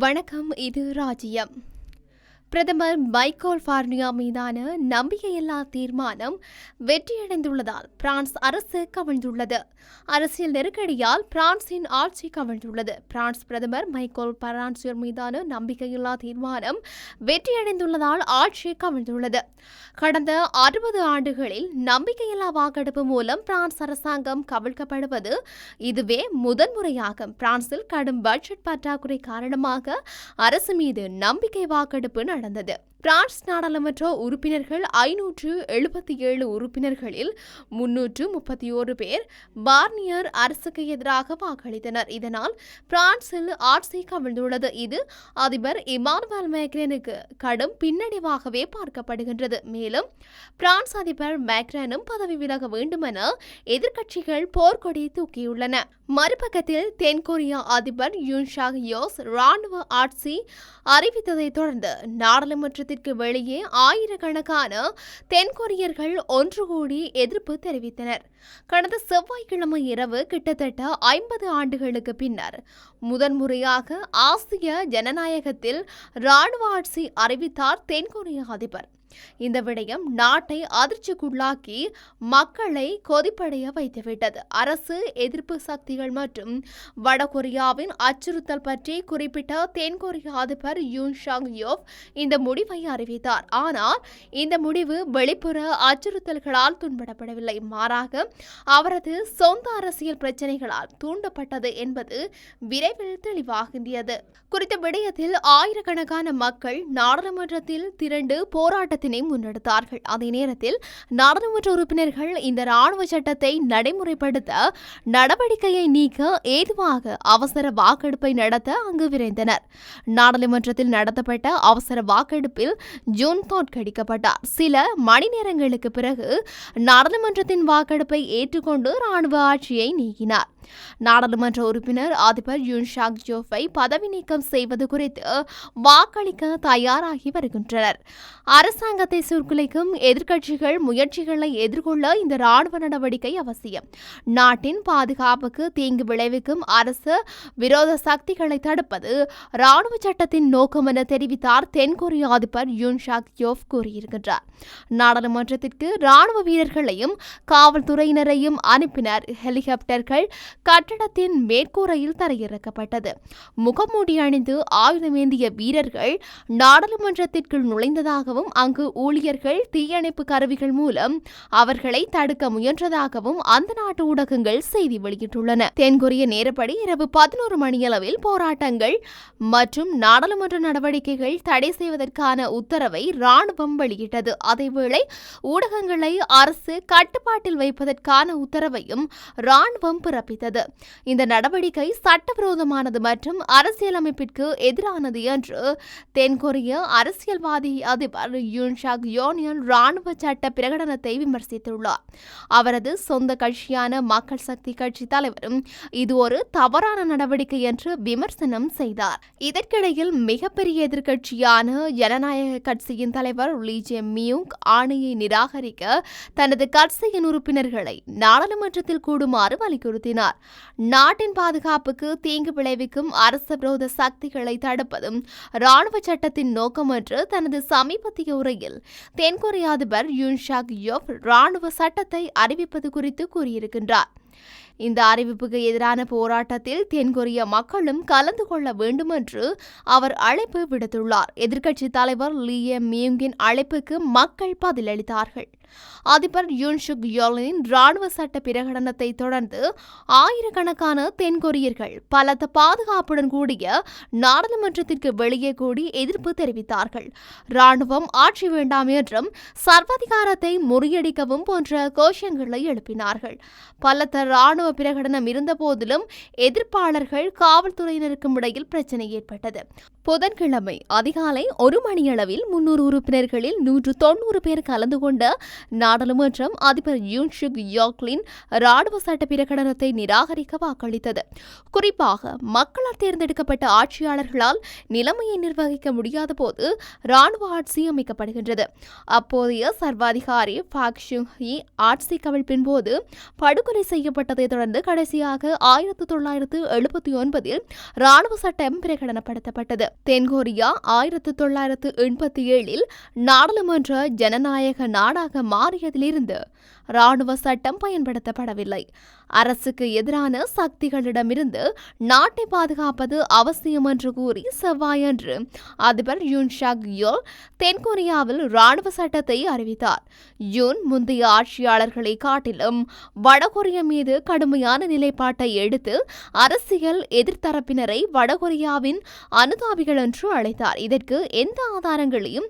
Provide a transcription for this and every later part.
வணக்கம் இது ராஜ்யம். பிரதமர் மைக்கோல் ஃபார்னியா மீதான நம்பிக்கையில்லா தீர்மானம் வெற்றியடைந்துள்ளதால் பிரான்ஸ் அரசு கவிழ்ந்துள்ளது. அரசியல் நெருக்கடியால் பிரான்சின் ஆட்சி கவிழ்ந்துள்ளது. பிரான்ஸ் பிரதமர் மைக்கோல் பரான்சியர் மீதான நம்பிக்கையில்லா தீர்மானம் வெற்றியடைந்துள்ளதால் ஆட்சி கவிழ்ந்துள்ளது. கடந்த அறுபது ஆண்டுகளில் நம்பிக்கையில்லா வாக்கெடுப்பு மூலம் பிரான்ஸ் அரசாங்கம் கவிழ்க்கப்படுவது இதுவே முதன்முறையாகும் பிரான்சில் கடும் பட்ஜெட் பற்றாக்குறை காரணமாக அரசு மீது நம்பிக்கை வாக்கெடுப்பு நடந்தது. பிரான்ஸ் நாடாளுமன்ற உறுப்பினர்கள் ஐநூற்று எழுபத்தி ஏழு உறுப்பினர்களில் முன்னூற்று முப்பத்தி ஓரு பேர் பார்னியர் அரசுக்கு எதிராக வாக்களித்தனர். இதனால் பிரான்சில் ஆட்சி கவிழ்ந்துள்ளது. இது அதிபர் இமானுவேல் மேக்ரேனுக்கு கடும் பின்னடைவாகவே பார்க்கப்படுகின்றது. மேலும் பிரான்ஸ் அதிபர் மேக்ரனும் பதவி விலக வேண்டுமென எதிர்க்கட்சிகள் போர்க்கொடி தூக்கியுள்ளன. மறுபக்கத்தில் தென்கொரியா அதிபர் யூன் ஷாக் யோஸ் ராணுவ ஆட்சி அறிவித்ததைத் தொடர்ந்து நாடாளுமன்ற நாடாளுமன்றத்திற்கு வெளியே ஆயிரக்கணக்கான தென்கொரியர்கள் ஒன்று கூடி எதிர்ப்பு தெரிவித்தனர். கடந்த செவ்வாய்க்கிழமை இரவு கிட்டத்தட்ட ஐம்பது ஆண்டுகளுக்கு பின்னர் முதன்முறையாக ஆசிய ஜனநாயகத்தில் ராணுவ ஆட்சி அறிவித்தார் தென்கொரிய அதிபர். இந்த விடயம் நாட்டை அதிர்ச்சிக்குள்ளாக்கி மக்களை கொதிப்படைய வைத்துவிட்டது. அரசு எதிர்ப்பு சக்திகள் மற்றும் வடகொரியாவின் அச்சுறுத்தல் பற்றி குறிப்பிட்ட தென்கொரிய அதிபர் யூன் ஷாங் யோவ் இந்த முடிவை அறிவித்தார். ஆனால் இந்த முடிவு வெளிப்புற அச்சுறுத்தல்களால் துன்படப்படவில்லை மாறாக அவரது சொந்த அரசியல் பிரச்சனைகளால் தூண்டப்பட்டது என்பது விரைவில் தெளிவாகின்றது. குறித்த விடயத்தில் ஆயிரக்கணக்கான மக்கள் நாடாளுமன்றத்தில் திரண்டு போராட்டத்தினை முன்னெடுத்தார்கள். அதே நேரத்தில் நாடாளுமன்ற உறுப்பினர்கள் இந்த ராணுவ சட்டத்தை நடைமுறைப்படுத்த நடவடிக்கையை நீக்க ஏதுவாக அவசர வாக்கெடுப்பை நடத்த அங்கு விரைந்தனர். நாடாளுமன்றத்தில் நடத்தப்பட்ட அவசர வாக்கெடுப்பில் ஜூன் தோற்கடிக்கப்பட்டார். சில மணி நேரங்களுக்கு பிறகு நாடாளுமன்றத்தின் வாக்கெடுப்பை ஏற்றுக்கொண்டு ராணுவ ஆட்சியை நீக்கினார். நாடாளுமன்ற உறுப்பினர் அதிபர் யுன் ஷாக் ஜோஃபை பதவி நீக்கம் செய்வது குறித்து வாக்களிக்க தயாராகி வருகின்றனர். அரசாங்கத்தை சுருக்குலைக்கும் எதிர்க்கட்சிகள் முயற்சிகளை எதிர்கொள்ள இந்த ராணுவ நடவடிக்கை அவசியம். நாட்டின் பாதுகாப்புக்கு தீங்கு விளைவிக்கும் அரசு விரோத சக்திகளை தடுப்பது ராணுவ சட்டத்தின் நோக்கம் என தெரிவித்தார் தென்கொரிய அதிபர் யுன் ஷாக் யோஃப் கூறியிருக்கின்றார். நாடாளுமன்றத்திற்கு ராணுவ வீரர்களையும் காவல்துறையினரையும் அனுப்பினர். ஹெலிகாப்டர்கள் கட்டடத்தின் மேற்கூரையில் தரையிறக்கப்பட்டது. முகமூடி அணிந்து ஆயுதமேந்திய வீரர்கள் நாடாளுமன்றத்திற்குள் நுழைந்ததாகவும் அங்கு ஊழியர்கள் தீயணைப்பு கருவிகள் மூலம் அவர்களை தடுக்க முயன்றதாகவும் அந்த நாட்டு ஊடகங்கள் செய்தி வெளியிட்டுள்ளன. தென்கொரிய நேரப்படி இரவு பதினோரு மணியளவில் போராட்டங்கள் மற்றும் நாடாளுமன்ற நடவடிக்கைகள் தடை செய்வதற்கான உத்தரவை ராணுவம் வெளியிட்டது. அதேவேளை ஊடகங்களை அரசு கட்டுப்பாட்டில் வைப்பதற்கான உத்தரவையும் ராணுவம் பிறப்பித்தது. இந்த நடவடிக்கை சட்டவிரோதமானது மற்றும் அரசியலமைப்பிற்கு எதிரானது என்று தென்கொரிய அரசியல்வாதி அதிபர் யுன் ஷாக் யோனியன் ராணுவ சட்ட பிரகடனத்தை விமர்சித்துள்ளார். அவரது சொந்த கட்சியான மக்கள் சக்தி கட்சி தலைவரும் இது ஒரு தவறான நடவடிக்கை என்று விமர்சனம் செய்தார். இதற்கிடையில் மிகப்பெரிய எதிர்க்கட்சியான ஜனநாயக கட்சியின் தலைவர் லீஜே மியூங் ஆணையை நிராகரிக்க தனது கட்சியின் உறுப்பினர்களை நாடாளுமன்றத்தில் கூடுமாறு வலியுறுத்தினார். நாட்டின் பாதுகாப்புக்கு தீங்கு விளைவிக்கும் அரச விரோத சக்திகளை தடுப்பதும் ராணுவ சட்டத்தின் நோக்கம் என்று தனது சமீபத்திய உரையில் தென்கொரிய அதிபர் யுன்ஷாக் யோப் ராணுவ சட்டத்தை அறிவிப்பது குறித்து கூறியிருக்கின்றார். இந்த அறிவிப்புக்கு எதிரான போராட்டத்தில் தென்கொரிய மக்களும் கலந்து கொள்ள வேண்டும் என்று அவர் அழைப்பு விடுத்துள்ளார். எதிர்க்கட்சி தலைவர் லீய மியுங்கின் அழைப்புக்கு மக்கள் பதிலளித்தார்கள். அதிபர் யூன் சுக் யோலின் ராணுவ சட்ட பிரகடனத்தை தொடர்ந்து ஆயிரக்கணக்கான தென்கொரியர்கள் பலத்த பாதுகாப்புடன் கூடிய நாடாளுமன்றத்திற்கு வெளியே கூடி எதிர்ப்பு தெரிவித்தார்கள். ராணுவம் ஆட்சி வேண்டாம் என்றும் சர்வாதிகாரத்தை முறியடிக்கவும் போன்ற கோஷங்களை எழுப்பினார்கள். பலத்த ராணுவ பிரகடனம் இருந்தபோதிலும் எதிர்ப்பாளர்கள் காவல்துறையினருக்கும் இடையில் பிரச்சனை ஏற்பட்டது. புதன்கிழமை அதிகாலை ஒரு மணியளவில் முன்னூறு உறுப்பினர்களில் நூற்று தொன்னூறு பேர் கலந்து கொண்ட நாடாளுமன்றம் அதிபர் யூன்ஷுக் யோக்லின் ராணுவ சட்ட பிரகடனத்தை நிராகரிக்க வாக்களித்தது. குறிப்பாக மக்களால் தேர்ந்தெடுக்கப்பட்ட ஆட்சியாளர்களால் நிலைமையை நிர்வகிக்க முடியாத போது ராணுவ ஆட்சி அமைக்கப்படுகின்றது. அப்போதைய சர்வாதிகாரி பாக் ஷுங் ஹி ஆட்சி கவிழ்ப்பின் போது படுகொலை செய்யப்பட்டதை தொடர்ந்து கடைசியாக ஆயிரத்து தொள்ளாயிரத்து எழுபத்தி ஒன்பதில் ராணுவ சட்டம் பிரகடனப்படுத்தப்பட்டது. தென்கொரியா ஆயிரத்து தொள்ளாயிரத்து எண்பத்தி ஏழில் நாடாளுமன்ற ஜனநாயக நாடாக மாறியதிலிருந்து ராணுவ சட்டம் பயன்படுத்தப்படவில்லை. அரசுக்கு எதிரான சக்திகளிடமிருந்து நாட்டை பாதுகாப்பது அவசியம் என்று கூறி செவ்வாயன்று அதிபர் யூன் ஷாக் யோல் தென்கொரியாவில் ராணுவ சட்டத்தை அறிவித்தார். யூன் முந்தைய ஆட்சியாளர்களை காட்டிலும் வடகொரியா மீது கடுமையான நிலைப்பாட்டை எடுத்து அரசியல் எதிர்த்தரப்பினரை வடகொரியாவின் அனுதாபிகள் என்று அழைத்தார். இதற்கு எந்த ஆதாரங்களையும்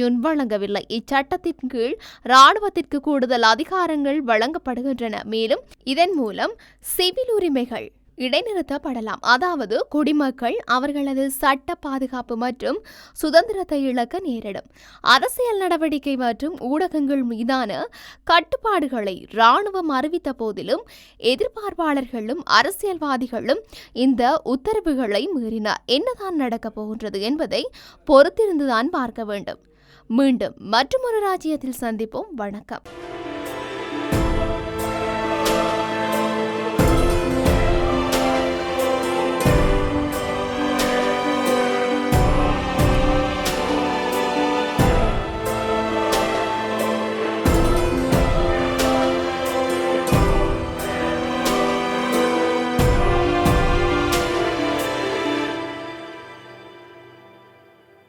யுன் வழங்கவில்லை. இச்சட்டத்தின் கீழ் ராணுவத்திற்கு கூடுதல் அதிகாரங்கள் வழங்கப்படுகின்றன. மேலும் இதன் மூலம் சிவில் உரிமைகள் இடைநிறுத்தப்படலாம். அதாவது குடிமக்கள் அவர்களது சட்ட பாதுகாப்பு மற்றும் சுதந்திரத்தை இழக்க நேரிடும். அரசியல் நடவடிக்கை மற்றும் ஊடகங்கள் மீதான கட்டுப்பாடுகளை ராணுவம் அறிவித்த போதிலும் எதிர்பார்ப்பாளர்களும் அரசியல்வாதிகளும் இந்த உத்தரவுகளை மீறினார். என்னதான் நடக்கப் போகின்றது என்பதை பொறுத்திருந்துதான் பார்க்க வேண்டும். மீண்டும் மற்றொரு ராஜ்யத்தில் சந்திப்போம். வணக்கம்.